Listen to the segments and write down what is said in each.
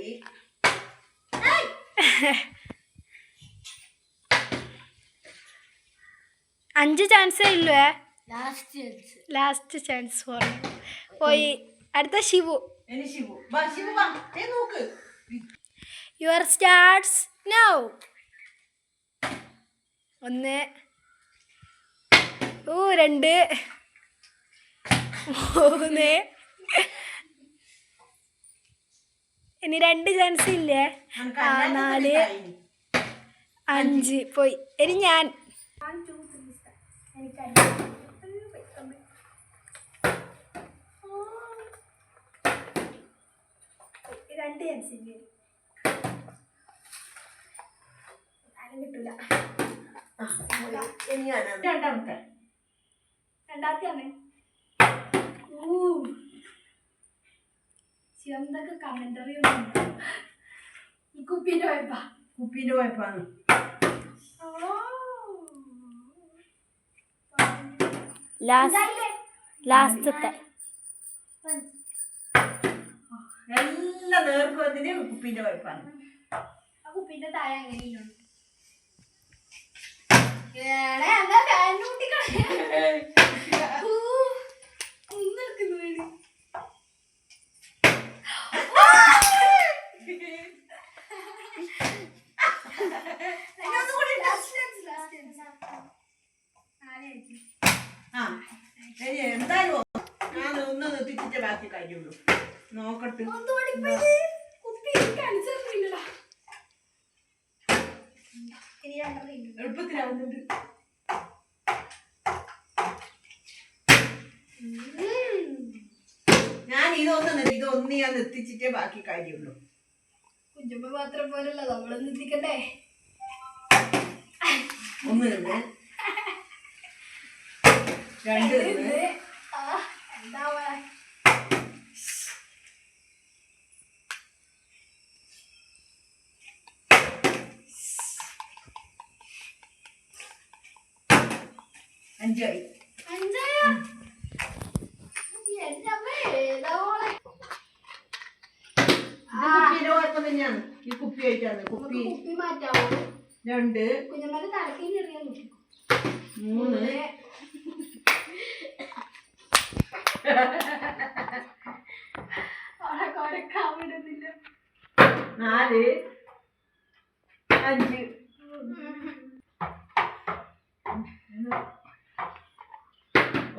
പോയി അഞ്ച് ചാൻസേ ഇല്ലേ? ലാസ്റ്റ് ലാസ്റ്റ് ചാൻസ് പോയി. അടുത്ത ശിവു. യുവർ സ്റ്റാർട്ട്സ് നൗ ഒന്ന്. ഓ രണ്ട്. മൂന്ന്. ഇനി രണ്ട് ചാൻസ് ഇല്ലേ? ആ നാല്. അഞ്ച്. പോയി. ഇനി ഞാൻ. രണ്ട് ചാൻസ് ഇല്ലേ? കിട്ടൂല. രണ്ടാമത്തെ. രണ്ടാമത്തെ ഇനി ഞാനാണ് ശിവന്തൊക്കെ കമന്ററി കുപ്പിന്റെ വായ്പ കുപ്പിന്റെ വായ്പാണ് ലാസ്റ്റത്തെ എല്ലാം കുപ്പിന്റെ വായ്പാണ് കുപ്പിന്റെ താഴെ ആ കുപ്പീന്റെ താഴെ അങ്ങനെയുണ്ട് ആ ഇനി എന്തായാലും ഞാൻ ഒന്ന് നിർത്തിച്ചിട്ട് ബാക്കി കാര്യമുള്ളൂ നോക്കട്ടെ. എളുപ്പത്തിലാവുന്നുണ്ട്. ഞാൻ ഇതൊന്നും ഇതൊന്നും ഞാൻ നിർത്തിച്ചിട്ടേ ബാക്കി കാര്യമുള്ളൂ. കുഞ്ഞമ്മ മാത്രം പോലല്ല നമ്മളൊന്ന് എത്തിക്കട്ടെ ഒന്ന് രണ്ട് രണ്ട് നിന്ന് എന്താ അഞ്ചായി അഞ്ചായ എന്റെ അമ്മ ഏതാ മോളെ ഇത് കുപ്പീന്റെ കുഴപ്പം തന്നെയാണ്. ഈ കുപ്പി ആയിട്ടാണ്. കുപ്പി രണ്ട് മൂന്ന്. നാല് അഞ്ച്.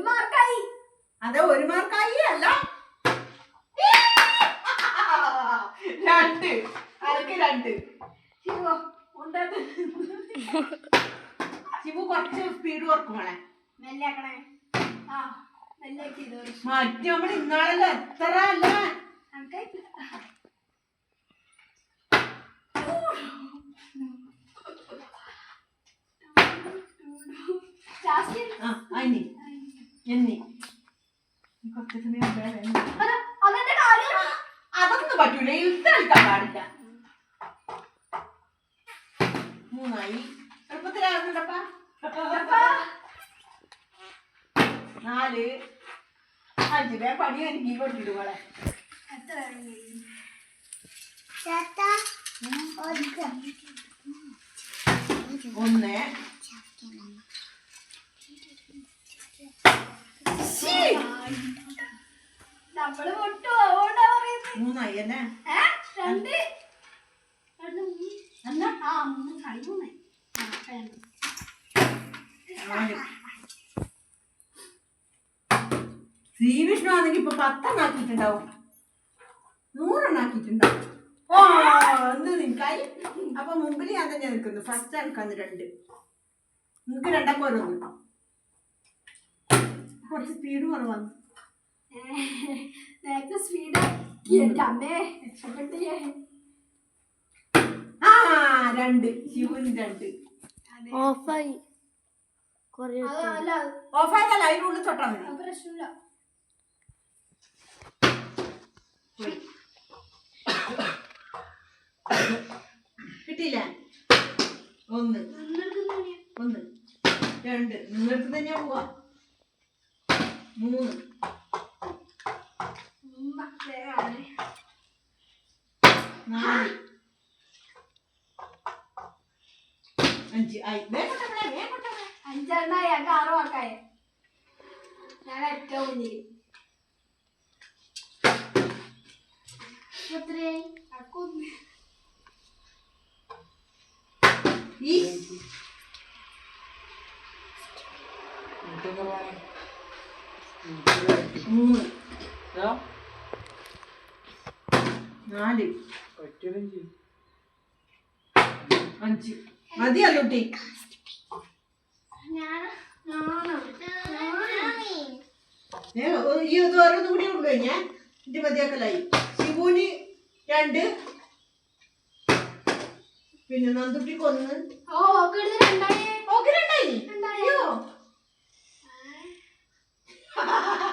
മാർക്കായി അത് ഒരു മാർക്കായി അല്ല. രണ്ട്. ആർക്ക് രണ്ട്. ശിവു കുറച്ച് സ്പീഡ് വർക്ക് മെല്ലെ ആക്കണേ. ആ, മറ്റു നമ്മൾ ഇന്നാളല്ല എത്ര അല്ല. അതൊന്നും പറ്റൂല. കളിക്കാൻ പാടില്ല. മൂന്നായി. എളുപ്പത്തിലാകുന്നുണ്ടപ്പാ നാല്. അഞ്ച്. വേ പണി എനിക്ക് കൊണ്ടിട്ട് പോലെ? ഒന്ന്. നമ്മൾ പൊട്ടു അതുകൊണ്ടാ പറയുന്നത് മൂന്നായി. അല്ലേ രണ്ട് മൂന്ന് അല്ല ആ മൂന്ന് കളി മൂന്നായി ആ, രണ്ട്. നാല് ശ്രീവിഷ്ണു ആണെങ്കിൽ ഇപ്പൊ പത്തെണ്ണം ആക്കിയിട്ടുണ്ടാവും നൂറെണ്ണം ആക്കിയിട്ടുണ്ടാവും ഓ എന്ത് നിനക്കായി അപ്പൊ മുമ്പിൽ ഞാൻ തന്നെ നിൽക്കുന്നു. ഫസ്റ്റ് ആൾക്കാന്ന് രണ്ട്. നിനക്ക് രണ്ടാം കുറച്ച് സ്പീഡ് കുറവാണ്. നേരത്തെ സ്പീഡ് എന്റെ അമ്മേ രക്ഷപ്പെട്ട് ഞാൻ. ആ രണ്ട്. ശിവന് രണ്ട്. ഓഫായി ഓഫായതല്ല അതിനുള്ളിൽ തൊട്ടാ മതി. പ്രശ്നമില്ല പോയി. കിട്ടിയില്ല. ഒന്ന്. ഒന്ന്. രണ്ട്. നിങ്ങൾക്ക് തന്നെയാ പോവാ. മൂന്ന്. നാല്. അഞ്ച്. ആയി. അഞ്ചെണ്ണായി ആറ് വാക്കായി ഞാൻ ഏറ്റവും മുന്നിൽ മൂന്ന് നാല്. അഞ്ച്. ഏ, ഒ- ഈ ഇത് ഓരോന്നും കൂടി ഉള്ളു ഞാൻ ഇത് മതിയാക്കലായി. ശിവുന് രണ്ട്. പിന്നെ നന്ദുട്ടിക്ക് ഒന്ന്. ഓ ഓക്കെ രണ്ടായി. ഓക്കെ രണ്ടായി. അയ്യോ. Ha ha ha!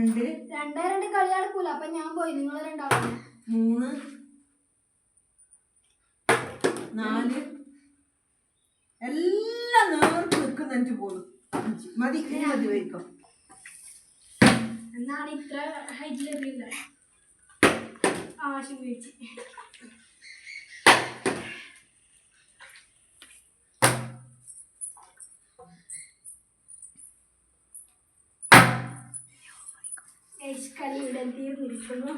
രണ്ട്. രണ്ടേ രണ്ട് കളി നടക്കൂല. അപ്പൊ ഞാൻ പോയി. നിങ്ങൾ രണ്ടാളും. മൂന്ന്. നാല്. എല്ലാം നേർക്ക് നിൽക്കുന്ന എനിക്ക് പോകുന്നു മതി ഇനി മതി വയ്ക്കോ എന്നാണ് ഇത്ര എറിയില്ല ആശം കഴിച്ച് കളി ഇവിടെ തീർന്നിരിക്കുന്നു